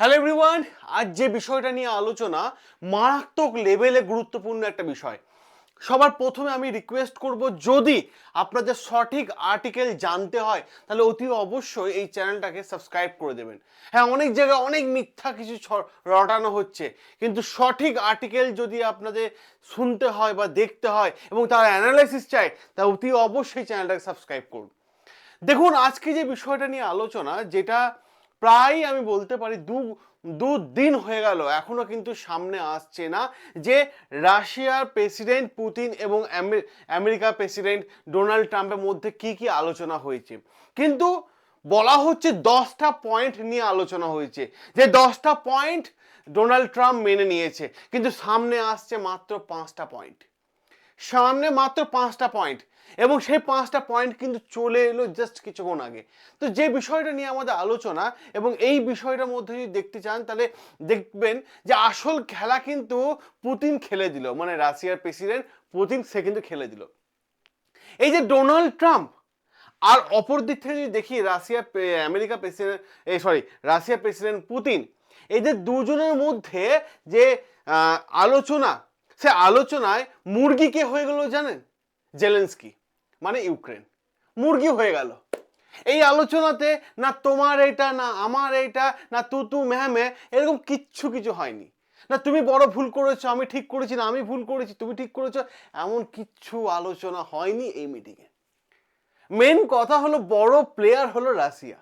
Hello everyone আজ যে বিষয়টা নিয়ে আলোচনা, মারাত্মক লেভেলে গুরুত্বপূর্ণ একটা বিষয়। সবার প্রথমে আমি রিকোয়েস্ট করব, যদি আপনাদের সঠিক আর্টিকেল জানতে হয়, তাহলে অতি অবশ্যই এই চ্যানেলটাকে সাবস্ক্রাইব করে দেবেন। হ্যাঁ অনেক জায়গায় অনেক মিথ্যা কিছু রটানো হচ্ছে, কিন্তু সঠিক আর্টিকেল যদি আপনাদের শুনতে হয় বা দেখতে হয় এবং তার অ্যানালাইসিস চাই তা অতি অবশ্যই চ্যানেলটাকে সাবস্ক্রাইব করুন। দেখুন, আজকে যে বিষয়টা নিয়ে আলোচনা, যেটা প্রায় আমি বলতে পারি দু দু দিন হয়ে গেল, এখনও কিন্তু সামনে আসছে না যে রাশিয়ার প্রেসিডেন্ট পুতিন এবং আমে- আমেরিকার প্রেসিডেন্ট ডোনাল্ড ট্রাম্পের মধ্যে কি কি আলোচনা হয়েছে। কিন্তু বলা হচ্ছে দশটা পয়েন্ট নিয়ে আলোচনা হয়েছে, যে দশটা পয়েন্ট ডোনাল্ড ট্রাম্প মেনে নিয়েছে, কিন্তু সামনে আসছে মাত্র পাঁচটা পয়েন্ট। সামনে মাত্র পাঁচটা পয়েন্ট এবং সেই পাঁচটা পয়েন্ট কিন্তু চলে এলো জাস্ট কিছুক্ষণ আগে। তো যে বিষয়টা নিয়ে আমাদের আলোচনা এবং এই বিষয়টার মধ্যে যদি দেখতে চান, তাহলে দেখবেন যে আসল খেলা কিন্তু পুতিন খেলে দিল। মানে রাশিয়ার প্রেসিডেন্ট পুতিন, সে কিন্তু খেলে দিল। এই যে ডোনাল্ড ট্রাম্প আর অপর দিক থেকে যদি দেখি, রাশিয়া আমেরিকা প্রেসিডেন্ট এই সরি রাশিয়া প্রেসিডেন্ট পুতিন এদের দুজনের মধ্যে যে আলোচনা, সে আলোচনায় মুরগি কে হয়ে গেল জানেন? জেলেন্সকি মানে ইউক্রেন। মুরগি হয়ে গেল। এই আলোচনাতে না তোমার এটা না আমার এইটা, না তু তু ম্যামে এরকম কিচ্ছু কিছু হয়নি। না তুমি বড় ভুল করেছ, আমি ঠিক করেছি, না আমি ভুল করেছি, তুমি ঠিক করেছ, এমন কিচ্ছু আলোচনা হয়নি এই মিটিংয়ে মেন কথা হলো বড় প্লেয়ার হলো রাশিয়া।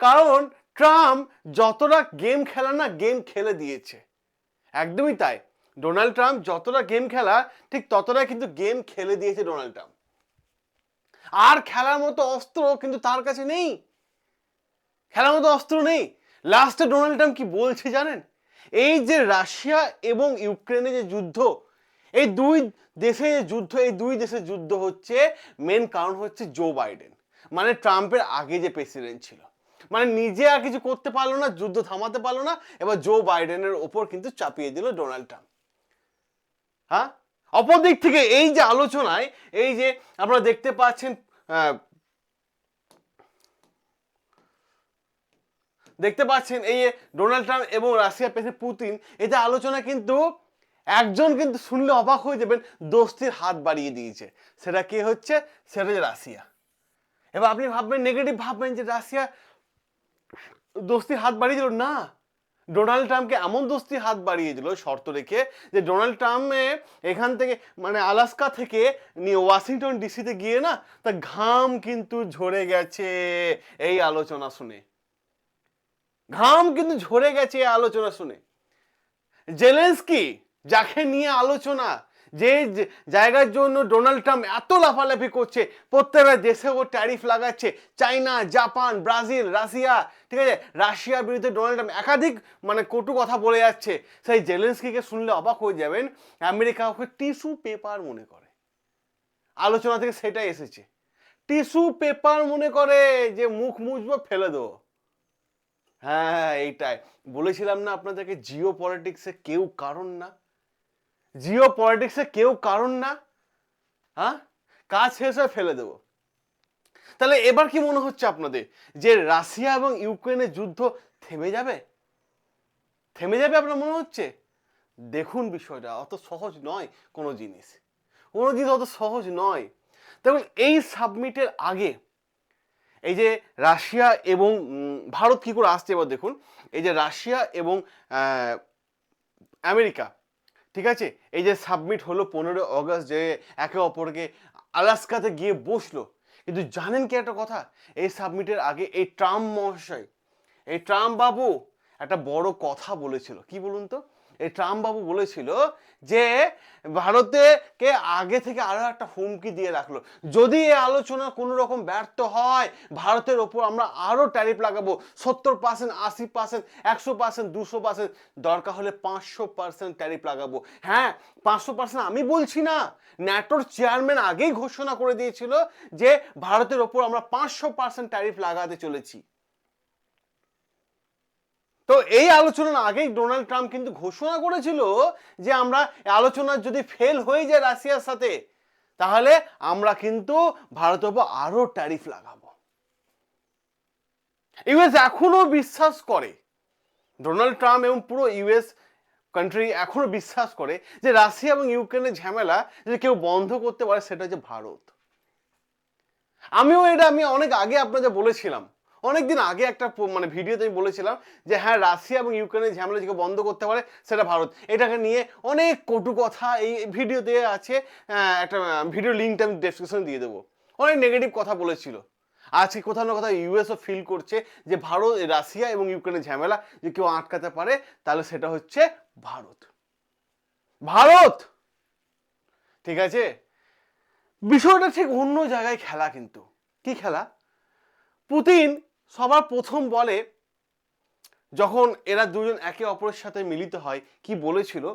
কারণ ট্রাম্প যতটা গেম খেলা না গেম খেলে দিয়েছে। একদমই তাই। ডোনাল্ড ট্রাম্প যতটা গেম খেলা, ঠিক ততটা কিন্তু গেম খেলে দিয়েছে ডোনাল্ড ট্রাম্প। আর খেলার মতো অস্ত্র কিন্তু তার কাছে নেই। খেলার মতো অস্ত্র নেই। লাস্টে ডোনাল্ড ট্রাম্প কি বলছে জানেন? এই যে রাশিয়া এবং ইউক্রেনে যে যুদ্ধ, এই দুই দেশে যে যুদ্ধ, এই দুই দেশের যুদ্ধ হচ্ছে মেন কারণ হচ্ছে জো বাইডেন মানে ট্রাম্পের আগে যে প্রেসিডেন্ট ছিল। মানে নিজে আর কিছু করতে পারল না, যুদ্ধ থামাতে পারল না, এবার জো বাইডেনের ওপর কিন্তু চাপিয়ে দিল ডোনাল্ড ট্রাম্প হ্যাঁ? অপর দিক থেকে এই যে আলোচনায়, এই যে আপনারা দেখতে পাচ্ছেন দেখতে পাচ্ছেন এই যে ডোনাল্ড ট্রাম্প এবং রাশিয়া প্রেসিডেন্ট পুতিন এটা আলোচনা কিন্তু একজন কিন্তু শুনলে অবাক হয়ে যাবেন, দোস্তির হাত বাড়িয়ে দিয়েছে। সেটা কে হচ্ছে? সেটা হচ্ছে রাশিয়া। এবার আপনি ভাববেন নেগেটিভ ভাববেন যে রাশিয়া দোস্তির হাত বাড়িয়ে দিল? না। ডোনাল্ড ট্রাম্পকে এমন দোস্তি হাত বাড়িয়ে দিল, শর্ত রেখে যে ডোনাল্ড ট্রাম্পে এখান থেকে মানে আলাস্কা থেকে নিয়ে ওয়াশিংটন ডিসিতে গিয়ে না তা ঘাম কিন্তু ঝরে গেছে এই আলোচনা শুনে। ঘাম কিন্তু ঝরে গেছে এই আলোচনা শুনে। জেলেন্সকি যাকে নিয়ে আলোচনা যে জায়গার জন্য ডোনাল্ড ট্রাম্প এত লাফালাফি করছে, প্রত্যেকটা দেশে ও ট্যারিফ লাগাচ্ছে চাইনা জাপান ব্রাজিল রাশিয়া ঠিক আছে? রাশিয়ার বিরুদ্ধে ডোনাল্ড ট্রাম্প একাধিক মানে কটু কথা বলে যাচ্ছে। সেই জেলেন্সকিকে শুনলে অবাক হয়ে যাবেন, আমেরিকা ওকে টিস্যু পেপার মনে করে। আলোচনা থেকে সেটাই এসেছে। টিস্যু পেপার মনে করে যে মুখ মুছবো, ফেলে দেবো। হ্যাঁ এইটাই। বলেছিলাম না আপনাদেরকে জিও পলিটিক্সে কেউ কারণ না। জিও পলিটিক্সে কেউ কারণ না হ্যাঁ? কাজ শেষ হয়ে ফেলে দেবো। তাহলে এবার কি মনে হচ্ছে আপনাদের? যে রাশিয়া এবং ইউক্রেনের যুদ্ধ থেমে যাবে? থেমে যাবে আপনার মনে হচ্ছে? দেখুন বিষয়টা, অত সহজ নয় কোনো জিনিস। কোনো জিনিস অত সহজ নয়। দেখুন, এই সাবমিটের আগে, এই যে রাশিয়া এবং ভারত কি করে আসছে এবার দেখুন। এই যে রাশিয়া এবং আমেরিকা ঠিক আছে? এই যে সাবমিট হলো পনেরো অগস্ট, যে একে অপরকে আলাস্কাতে গিয়ে বসল। কিন্তু জানেন কি একটা কথা? এই সাবমিটের আগে এই ট্রাম্প মহাশয়, এই ট্রাম্প বাবু একটা বড় কথা বলেছিল। কি বলুন তো? এই ট্রাম্প বাবু বলেছিল যে ভারতে কে আগে থেকে আরও একটা হুমকি দিয়ে রাখল। যদি এই আলোচনা কোনো রকম ব্যর্থ হয়, ভারতের ওপর আমরা আরও ট্যারিফ লাগাবো। সত্তর পার্সেন্ট আশি পার্সেন্ট একশো পার্সেন্ট দুশো পার্সেন্ট দরকার হলে পাঁচশো পার্সেন্ট ট্যারিফ লাগাবো। হ্যাঁ পাঁচশো পার্সেন্ট আমি বলছি না। ন্যাটোর চেয়ারম্যান আগেই ঘোষণা করে দিয়েছিল যে ভারতের ওপর আমরা পাঁচশো পার্সেন্ট ট্যারিফ লাগাতে চলেছি। তো এই আলোচনার আগেই ডোনাল্ড ট্রাম্প কিন্তু ঘোষণা করেছিল যে আমরা আলোচনা যদি ফেল হয়ে যায় রাশিয়ার সাথে, তাহলে আমরা কিন্তু ভারতের উপর আরও ট্যারিফ লাগাবো। ইউএস এখনও বিশ্বাস করে, ডোনাল্ড ট্রাম্প এবং পুরো ইউএস কান্ট্রি এখনও বিশ্বাস করে যে রাশিয়া এবং ইউক্রেনের ঝামেলা যদি কেউ বন্ধ করতে পারে সেটা হচ্ছে ভারত। আমিও এটা আমি অনেক আগে আপনাদের বলেছিলাম অনেকদিন আগে একটা মানে ভিডিওতে আমি বলেছিলাম যে হ্যাঁ রাশিয়া এবং ইউক্রেনের ঝামেলা যদি কেউ বন্ধ করতে পারে সেটা ভারত। এটাকে নিয়ে অনেক কটু কথা এই ভিডিওতে আছে। একটা ভিডিও লিঙ্কটা আমি ডেসক্রিপশনে দিয়ে দেবো। অনেক নেগেটিভ কথা বলেছিল। আজকে কোথাও না কোথাও ইউএসও ফিল করছে যে ভারত, রাশিয়া এবং ইউক্রেনের ঝামেলা যে কেউ আটকাতে পারে, তাহলে সেটা হচ্ছে ভারত। ভারত! ঠিক আছে? বিষয়টা ঠিক অন্য জায়গায় খেলা কিন্তু। কি খেলা? পুতিন সবার প্রথম বলে যখন এরা দুজন একে অপরের সাথে মিলিত হয়, কি বলেছিল?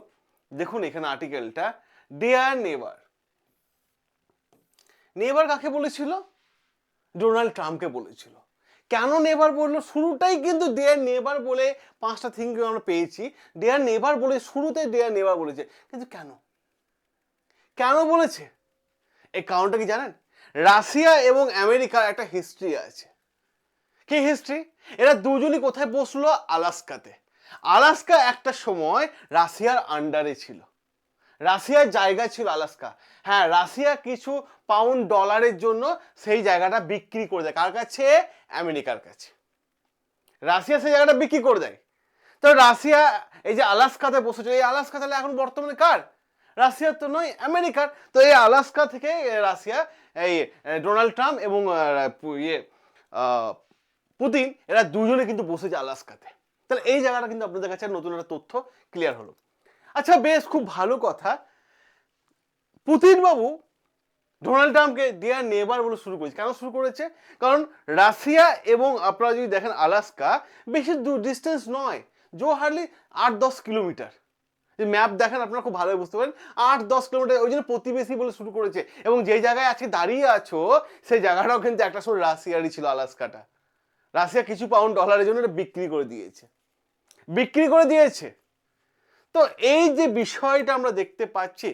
দেখুন এখানে আর্টিকেলটা। ডেয়ার নেবার নেবার কাকে বলেছিল? ডোনাল্ড ট্রাম্পকে বলেছিল। কেন নেবার বলল? শুরুটাই কিন্তু ডেয়ার নেবার বলে পাঁচটা থিঙ্ক আমরা পেয়েছি। ডেয়ার নেবার বলে শুরুতে ডেয়ার নেবার বলেছে। কিন্তু কেন? কেন বলেছে? এই কারণটা কি জানেন? রাশিয়া এবং আমেরিকার একটা হিস্ট্রি আছে। কি হিস্ট্রি এরা দুজনই কোথায় বসল? আলাস্কাতে। আলাস্কা একটা সময় রাশিয়ার আন্ডারে ছিল। রাশিয়ার জায়গা ছিল আলাস্কা। হ্যাঁ রাশিয়া কিছু পাউন্ড ডলারের জন্য সেই জায়গাটা বিক্রি করে দেয়। কার কাছে? আমেরিকার কাছে। রাশিয়া সেই জায়গাটা বিক্রি করে দেয়। তো রাশিয়া এই যে আলাস্কাতে বসেছে, এই আলাস্কা তাহলে এখন বর্তমানে কার? রাশিয়ার তো নয়, আমেরিকার। তো এই আলাস্কা থেকে রাশিয়া এই ডোনাল্ড ট্রাম্প এবং ইয়ে পুতিন, এরা দুজনে কিন্তু বসেছে আলাস্কাতে। তাহলে এই জায়গাটা কিন্তু আপনাদের কাছে নতুন একটা তথ্য ক্লিয়ার হলো। আচ্ছা বেশ, খুব ভালো কথা। পুতিন বাবু ডোনাল্ড ট্রাম্পকে ডিয়ার নেবার বলে শুরু করেছে। কেন শুরু করেছে? কারণ রাশিয়া এবং আপনারা যদি দেখেন আলাস্কা, বেশি দূর ডিস্টেন্স নয়। জো হার্ডলি আট দশ কিলোমিটার। যে ম্যাপ দেখেন, আপনারা খুব ভালোভাবে বুঝতে পারেন আট দশ কিলোমিটার ওই জন্য প্রতিবেশী বলে শুরু করেছে। এবং যে জায়গায় আজকে দাঁড়িয়ে আছো, সেই জায়গাটাও কিন্তু একটা সময় রাশিয়ারই ছিল আলাস্কাটা। রাশিয়া কিছু পাউন্ড ডলারের জন্য এটা বিক্রি করে দিয়েছে। বিক্রি করে দিয়েছে। তো এই যে বিষয়টা আমরা দেখতে পাচ্ছি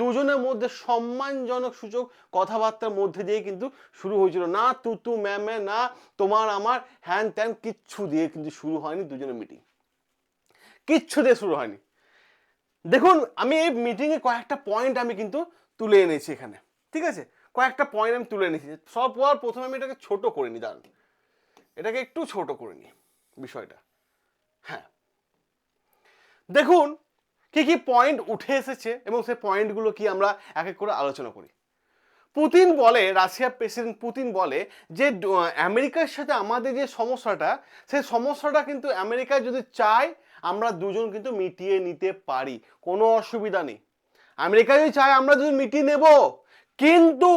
দুজনের মধ্যে সম্মানজনক সূচক কথাবার্তার মধ্যে দিয়ে কিন্তু শুরু হয়েছিল। না তু তু ম্যামে, না তোমার আমার, হ্যান ত্যান, কিচ্ছু দিয়ে কিন্তু শুরু হয়নি দুজনের মিটিং কিচ্ছু দিয়ে শুরু হয়নি। দেখুন, আমি এই মিটিংয়ে কয়েকটা পয়েন্ট আমি কিন্তু তুলে এনেছি এখানে। ঠিক আছে? কয়েকটা পয়েন্ট আমি তুলে এনেছি। সব পর প্রথমে আমি এটাকে ছোট করে নি দাঁড়ান। এটাকে একটু ছোট করে নি বিষয়টা। হ্যাঁ। দেখুন, কি কি পয়েন্ট উঠে এসেছে এবং সেই পয়েন্টগুলো কি আমরা এক এক করে আলোচনা করি। পুতিন বলে রাশিয়ার প্রেসিডেন্ট পুতিন বলে যে আমেরিকার সাথে আমাদের যে সমস্যাটা, সেই সমস্যাটা কিন্তু আমেরিকা যদি চায়, আমরা দুজন কিন্তু মিটিয়ে নিতে পারি। কোনো অসুবিধা নেই। আমেরিকা যদি চায়, আমরা দুজন মিটিয়ে নেব। কিন্তু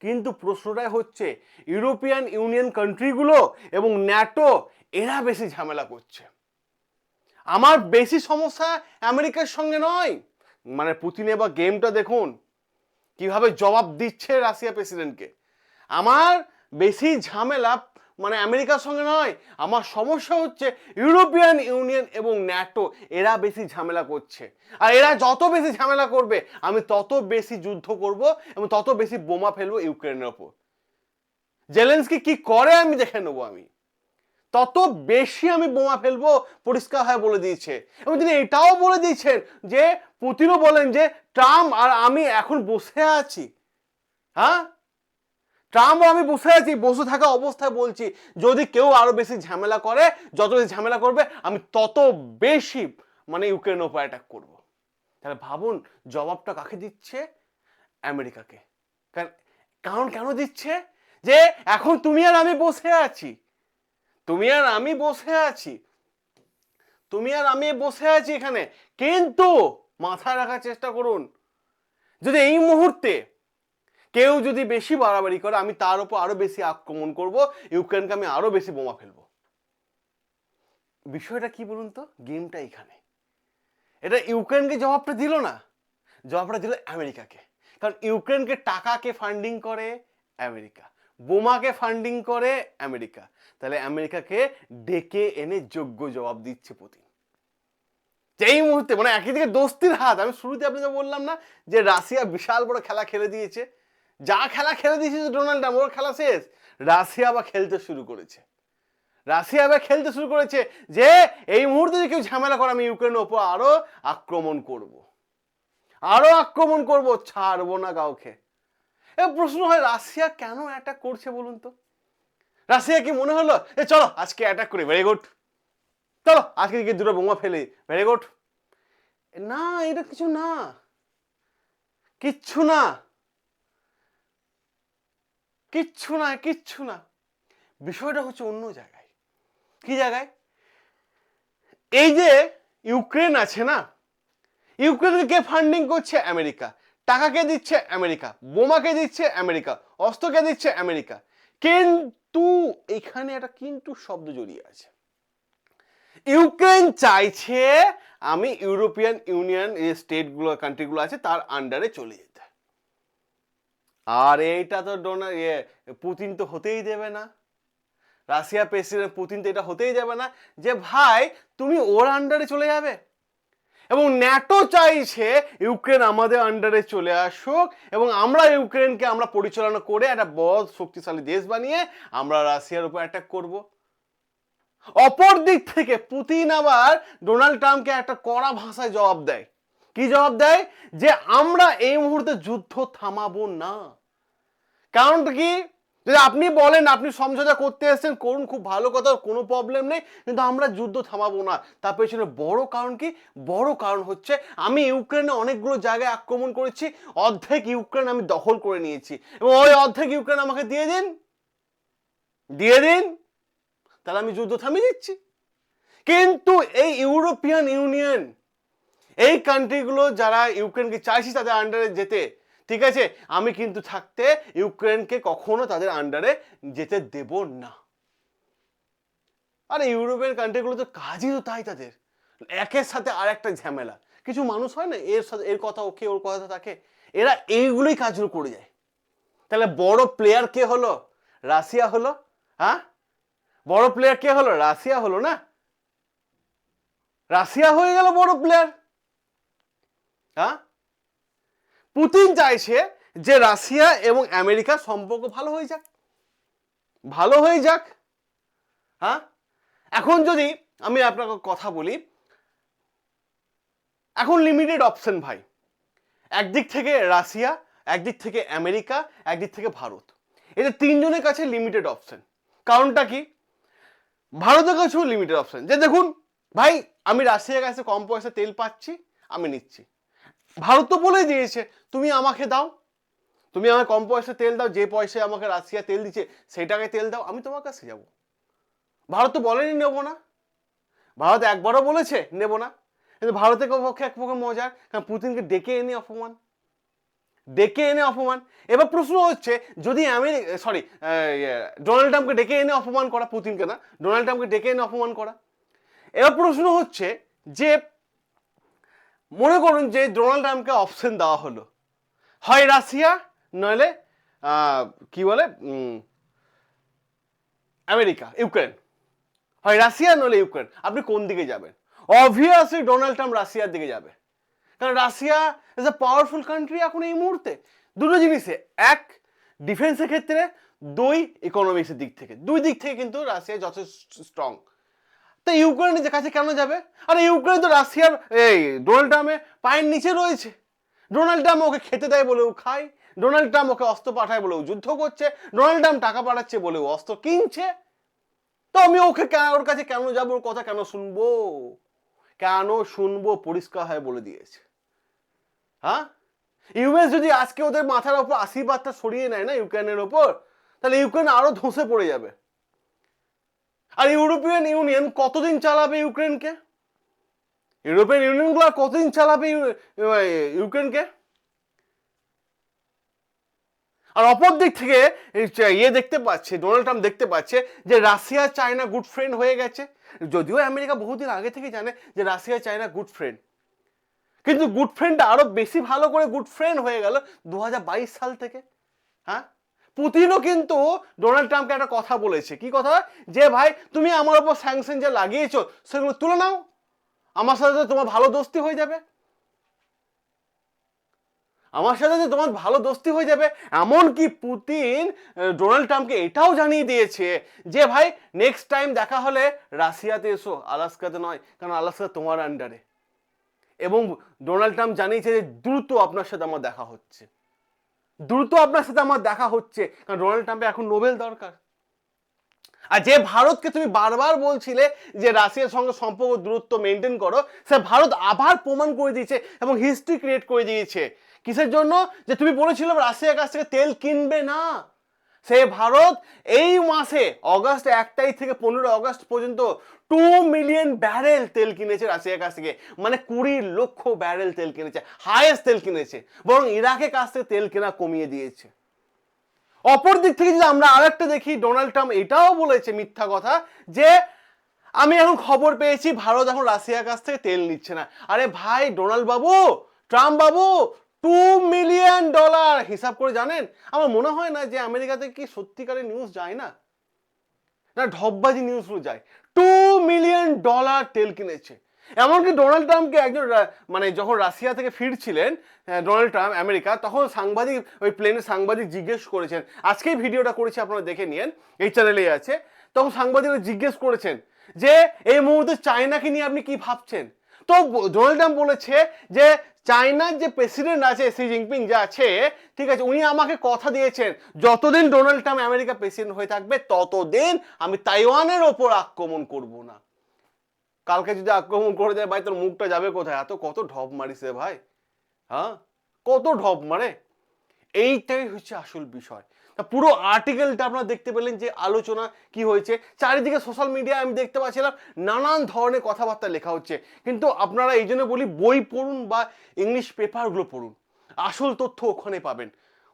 কিন্তু প্রশ্নটাই হচ্ছে, ইউরোপিয়ান ইউনিয়ন কান্ট্রিগুলো এবং ন্যাটো এরা বেশি ঝামেলা করছে। আমার বেশি সমস্যা আমেরিকার সঙ্গে নয়। মানে পুতিনে বা গেমটা দেখুন, কীভাবে জবাব দিচ্ছে রাশিয়া প্রেসিডেন্টকে। আমার বেশি ঝামেলা মানে আমেরিকার সঙ্গে নয়, আমার সমস্যা হচ্ছে ইউরোপিয়ান ইউনিয়ন এবং ন্যাটো, এরা বেশি ঝামেলা করছে। আর এরা যত বেশি ঝামেলা করবে, আমি তত বেশি যুদ্ধ করব এবং তত বেশি বোমা ফেলব ইউক্রেনের ওপর। জেলেন্সকি কি করে আমি দেখে নেব আমি? তত বেশি আমি বোমা ফেলব পরিষ্কার হয়ে বলে দিয়েছে। এবং তিনি এটাও বলে দিয়েছেন যে, পুতিনও বলেন যে, ট্রাম্প আর আমি এখন বসে আছি। হ্যাঁ? ট্রাম্প আমি বসে আছি বসে থাকা অবস্থায় বলছি, যদি কেউ আরও বেশি ঝামেলা করে, যত বেশি ঝামেলা করবে, আমি তত বেশি মানে ইউক্রেনের উপর অ্যাটাক করব। তাহলে ভাবুন, জবাবটা কাকে দিচ্ছে? আমেরিকাকে। কারণ- কারণ কেন দিচ্ছে? যে এখন তুমি আর আমি বসে আছি। তুমি আর আমি বসে আছি। তুমি আর আমি বসে আছি এখানে। কিন্তু মাথায় রাখার চেষ্টা করুন। যদি এই মুহূর্তে কেউ যদি বেশি বাড়াবাড়ি করে, আমি তার উপর আরও বেশি আক্রমণ করব, ইউক্রেনকে আমি আরও বেশি বোমা ফেলব। বিষয়টা কি বলুন তো? গেমটা এখানে। এটা ইউক্রেনকে জবাবটা দিল না। জবাবটা দিল আমেরিকাকে। কারণ ইউক্রেনকে টাকাকে ফান্ডিং করে আমেরিকা। বোমাকে ফান্ডিং করে আমেরিকা। তাহলে আমেরিকাকে ডেকে এনে যোগ্য জবাব দিচ্ছে পুতিন। যেই মুহূর্তে মানে একই দিকে দোস্তির হাত। আমি শুরুতে আপনাদের বললাম না যে রাশিয়া বিশাল বড় খেলা খেলে দিয়েছে। যা খেলা খেলে দিয়েছে ডোনাল্ড ট্রাম্প, ওর খেলা শেষ। রাশিয়া আবার খেলতে শুরু করেছে। রাশিয়া এবার খেলতে শুরু করেছে যে, এই মুহূর্তে যদি কেউ ঝামেলা করে, আমি ইউক্রেনের ওপর আরও আক্রমণ করব। আরও আক্রমণ করব, ছাড়বো না কাউকে। এবার প্রশ্ন হয়, রাশিয়া কেন অ্যাটাক করছে বলুন তো? রাশিয়া কি মনে হলো? এ চলো, আজকে অ্যাটাক করি ভেরি গুড চলো, আজকে দিকে দুটো বোমা ফেলি ভেরি গুড না, এটা কিছু না। কিচ্ছু না। কিচ্ছু না কিচ্ছু না। বিষয়টা হচ্ছে অন্য জায়গায়। কি জায়গায়? এই যে ইউক্রেন আছে না ইউক্রেনকে কে ফান্ডিং করছে? আমেরিকা। টাকা কে দিচ্ছে? আমেরিকা। বোমাকে দিচ্ছে? আমেরিকা। অস্ত্রকে দিচ্ছে? আমেরিকা। কিন্তু এখানে একটা কিন্তু শব্দ জড়িয়ে আছে। ইউক্রেন চাইছে আমি ইউরোপিয়ান ইউনিয়ন, এই স্টেটগুলো কান্ট্রিগুলো আছে, তার আন্ডারে চলে যেতে। আর এইটা তো ডোনার ইয়ে পুতিন তো হতেই দেবে না। রাশিয়া প্রেসিডেন্ট পুতিন তো এটা হতেই যাবে না যে, ভাই, তুমি ওর আন্ডারে চলে যাবে। এবং ন্যাটো চাইছে ইউক্রেন আমাদের আন্ডারে চলে আসুক এবং আমরা ইউক্রেনকে আমরা পরিচালনা করে একটা বড় শক্তিশালী দেশ বানিয়ে আমরা রাশিয়ার উপর অ্যাটাক করব। অপর দিক থেকে পুতিন আবার ডোনাল্ড ট্রাম্পকে একটা কড়া ভাষায় জবাব দেয়। কি জবাব দেয়? যে আমরা এই মুহূর্তে যুদ্ধ থামাবো না। কারণ কি? যদি আপনি বলেন, আপনি সমঝোতা করতে এসেছেন, করুন, খুব ভালো কথা, কোনো প্রবলেম নেই। কিন্তু আমরা যুদ্ধ থামাবো না। তার পেছনে বড় কারণ কি? বড় কারণ হচ্ছে, আমি ইউক্রেনে অনেকগুলো জায়গায় আক্রমণ করেছি, অর্ধেক ইউক্রেন আমি দখল করে নিয়েছি। এবং ওই অর্ধেক ইউক্রেন আমাকে দিয়ে দিন। দিয়ে দিন। তাহলে আমি যুদ্ধ থামিয়ে দিচ্ছি। কিন্তু এই ইউরোপিয়ান ইউনিয়ন এই কান্ট্রিগুলো যারা ইউক্রেনকে চাইছি তাদের আন্ডারে যেতে, ঠিক আছে? আমি কিন্তু থাকতে ইউক্রেনকে কখনো তাদের আন্ডারে যেতে দেব না। আরে ইউরোপিয়ান কান্ট্রিগুলো তো কাজই তো তাই তাদের। একের সাথে আর একটা ঝামেলা। কিছু মানুষ হয় না, এর সাথে, এর কথা ওকে, ওর কথা থাকে এরা এইগুলোই কাজগুলো করে যায়। তাহলে বড় প্লেয়ার কে হলো? রাশিয়া হলো? হ্যাঁ? বড় প্লেয়ার কে হলো? রাশিয়া হলো না? রাশিয়া হয়ে গেল বড় প্লেয়ার পুতিন চাইছে যে রাশিয়া এবং আমেরিকার সম্পর্ক ভালো হয়ে যাক। ভালো হয়ে যাক। হ্যাঁ? এখন যদি আমি আপনাকে কথা বলি, এখন লিমিটেড অপশন ভাই। একদিক থেকে রাশিয়া, একদিক থেকে আমেরিকা, একদিক থেকে ভারত। এদের তিনজনের কাছে লিমিটেড অপশন কারণটা কি? ভারতের কাছেও লিমিটেড অপশন যে দেখুন, ভাই, আমি রাশিয়ার কাছে কম পয়সা তেল পাচ্ছি, আমি নিচ্ছি। ভারত তো বলে দিয়েছে, তুমি আমাকে দাও, তুমি আমার কম পয়সা তেল দাও, যে পয়সায় আমাকে রাশিয়া তেল দিচ্ছে সেই টাকায় তেল দাও, আমি তোমার কাছে যাব। ভারত তো বলেনি নেব না। ভারত একবারও বলেছে নেব না। কিন্তু ভারতের পক্ষে এক পক্ষে মজার, কারণ পুতিনকে ডেকে এনে অপমান। ডেকে এনে অপমান। এবার প্রশ্ন হচ্ছে, যদি আমি সরি ডোনাল্ড ট্রাম্পকে ডেকে এনে অপমান করা, পুতিনকে না ডোনাল্ড ট্রাম্পকে ডেকে এনে অপমান করা। এবার প্রশ্ন হচ্ছে যে মনে করুন যে ডোনাল্ড ট্রাম্পকে অপশন দেওয়া হলো। হয় রাশিয়া, নইলে কি বলে আমেরিকা, ইউক্রেন। হয় রাশিয়া, নইলে ইউক্রেন। আপনি কোন দিকে যাবেন? অবভিয়াসলি ডোনাল্ড ট্রাম্প রাশিয়ার দিকে যাবে। কারণ Russia is a powerful country এখন এই মুহূর্তে। দুটো জিনিসে। এক ডিফেন্সের ক্ষেত্রে, দুই ইকোনমিক্সের দিক থেকে। দুই দিক থেকে কিন্তু রাশিয়া যথেষ্ট স্ট্রং তা ইউক্রেনের কাছে কেন যাবে? আরে ইউক্রেন তো রাশিয়ার, এই ডোনাল্ড ট্রাম্পের পায়ের নিচে রয়েছে। ডোনাল্ড ট্রাম্প ওকে খেতে দেয় বলে ও খায়, ডোনাল্ড ট্রাম্প ওকে অস্ত্র পাঠায় বলে ও যুদ্ধ করছে, ডোনাল্ড ট্রাম্প টাকা পাঠাচ্ছে বলে ও অস্ত্র কিনছে। তো আমি ওকে ওর কাছে কেন যাব, ওর কথা কেন শুনব? কেন শুনব পরিষ্কার হয়ে বলে দিয়েছে। হ্যাঁ? ইউএস যদি আজকে ওদের মাথার ওপর আশীর্বাদটা সরিয়ে নেয় না ইউক্রেনের ওপর, তাহলে ইউক্রেন আরও ধসে পড়ে যাবে। আর ইউরোপিয়ান ইউনিয়ন কতদিন চালাবে ইউক্রেনকে? ইউরোপিয়ান ইউনিয়নগুলো কতদিন চালাবে ইউক্রেনকে? আর অপর দিক থেকে ইয়ে দেখতে পাচ্ছে, ডোনাল্ড ট্রাম্প দেখতে পাচ্ছে যে রাশিয়া, চায়না গুড ফ্রেন্ড হয়ে গেছে। যদিও আমেরিকা বহুদিন আগে থেকে জানে যে রাশিয়া, চায়না গুড ফ্রেন্ড কিন্তু গুড ফ্রেন্ডটা আরও বেশি ভালো করে গুড ফ্রেন্ড হয়ে গেল দু হাজার বাইশ সাল থেকে। হ্যাঁ? পুতিনও কিন্তু ডোনাল্ড ট্রাম্পকে একটা কথা বলেছে। কি কথা? যে, ভাই, তুমি আমার ওপর স্যাংশন যে লাগিয়েছো, সেগুলো তুলে নাও। আমার সাথে তো তোমার ভালো দোস্তি হয়ে যাবে। আমার সাথে যে তোমার ভালো দোস্তি হয়ে যাবে, এমন কি পুতিন ডোনাল্ড ট্রাম্পকে এটাও জানিয়ে দিয়েছে যে, ভাই নেক্সট টাইম দেখা হলে রাশিয়াতে এসো, আলাস্কাতে নয়, কারণ আলাস্কা তোমার আন্ডারে এবং ডোনাল্ড ট্রাম্প জানিয়েছে যে, দ্রুত আপনার সাথে আমার দেখা হচ্ছে। দ্রুত আপনার সাথে আমার দেখা হচ্ছে, কারণ ডোনাল্ড ট্রাম্পের এখন নোবেল দরকার। আর যে ভারতকে তুমি বারবার বলছিলে যে রাশিয়ার সঙ্গে সম্পর্ক দূরত্ব মেনটেন করো, সে ভারত আবার প্রমাণ করে দিয়েছে এবং হিস্ট্রি ক্রিয়েট করে দিয়েছে। কিসের জন্য? যে তুমি বলেছিলে রাশিয়ার কাছ থেকে তেল কিনবে না। সে ভারত এই মাসে, অগাস্ট এক তারিখ থেকে পনেরো অগাস্ট পর্যন্ত টু মিলিয়ন ব্যারেল তেল কিনেছে রাশিয়ার কাছ থেকে। মানে কুড়ি লক্ষ ব্যারেল তেল কিনেছে হায়েস্ট তেল কিনেছে, বরং ইরাকের কাছ থেকে তেল কেনা কমিয়ে দিয়েছে। অপর দিক থেকে যদি আমরা আরেকটা দেখি, ডোনাল্ড ট্রাম্প এটাও বলেছে মিথ্যা কথা যে, আমি এখন খবর পেয়েছি, ভারত এখন রাশিয়ার কাছ থেকে তেল নিচ্ছে না। আরে ভাই, ডোনাল্ড বাবু, ট্রাম্প বাবু টু মিলিয়ন ডলার হিসাব করে জানেন? আমার মনে হয় না যে আমেরিকাতে কি সত্যিকারের নিউজ যায় না? না, ঢপবাজি নিউজগুলো যায়। টু মিলিয়ন ডলার তেল কিনেছে। এমনকি ডোনাল্ড ট্রাম্পকে একজন মানে যখন রাশিয়া থেকে ফিরছিলেন ডোনাল্ড ট্রাম্প আমেরিকা, তখন সাংবাদিক, ওই প্লেনে সাংবাদিক জিজ্ঞেস করেছেন। আজকেই ভিডিওটা করেছি, আপনারা দেখে নিন এই চ্যানেলেই আছে। তখন সাংবাদিকরা জিজ্ঞেস করেছেন যে, এই মুহূর্তে চায়নাকে নিয়ে আপনি কি ভাবছেন? তো ডোনাল্ড ট্রাম্প বলেছে যে চায়নার যে প্রেসিডেন্ট আছে সি জিনপিং যে আছে, ঠিক আছে, উনি আমাকে কথা দিয়েছেন, যতদিন ডোনাল্ড ট্রাম্প আমেরিকা প্রেসিডেন্ট হয়ে থাকবে, ততদিন আমি তাইওয়ানের ওপর আক্রমণ করব না। কালকে যদি আক্রমণ করে দেয়, ভাই তোর মুখটা যাবে কোথায়? এত কত ঢপ মারিস ভাই হ্যাঁ? কত ঢপ মারে? এইটাই হচ্ছে আসল বিষয়। পুরো আর্টিকেলটা আপনারা দেখতে পেলেন যে আলোচনা কি হয়েছে। চারিদিকে সোশ্যাল মিডিয়ায় আমি দেখতে পাচ্ছিলাম, নানান ধরনের কথাবার্তা লেখা হচ্ছে। কিন্তু আপনারা এই জন্য বলি, বই পড়ুন বা ইংলিশ পেপারগুলো পড়ুন। আসল তথ্য ওখানে পাবেন।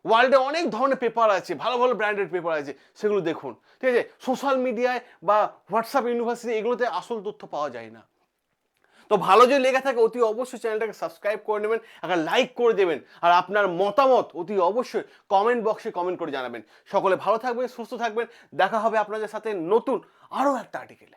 ওয়ার্ল্ডে অনেক ধরনের পেপার আছে, ভালো ভালো ব্র্যান্ডেড পেপার আছে, সেগুলো দেখুন। ঠিক আছে? সোশ্যাল মিডিয়ায় বা হোয়াটসঅ্যাপ ইউনিভার্সিটি এগুলোতে আসল তথ্য পাওয়া যায় না। তো ভালো যদি লেগে থাকে, অতি অবশ্যই চ্যানেলটাকে সাবস্ক্রাইব করে নেবেন, একটা লাইক করে দেবেন, আর আপনার মতামত অতি অবশ্যই কমেন্ট বক্সে কমেন্ট করে জানাবেন। সকলে ভালো থাকবেন, সুস্থ থাকবেন, দেখা হবে আপনাদের সাথে নতুন আরও একটা আর্টিকেলে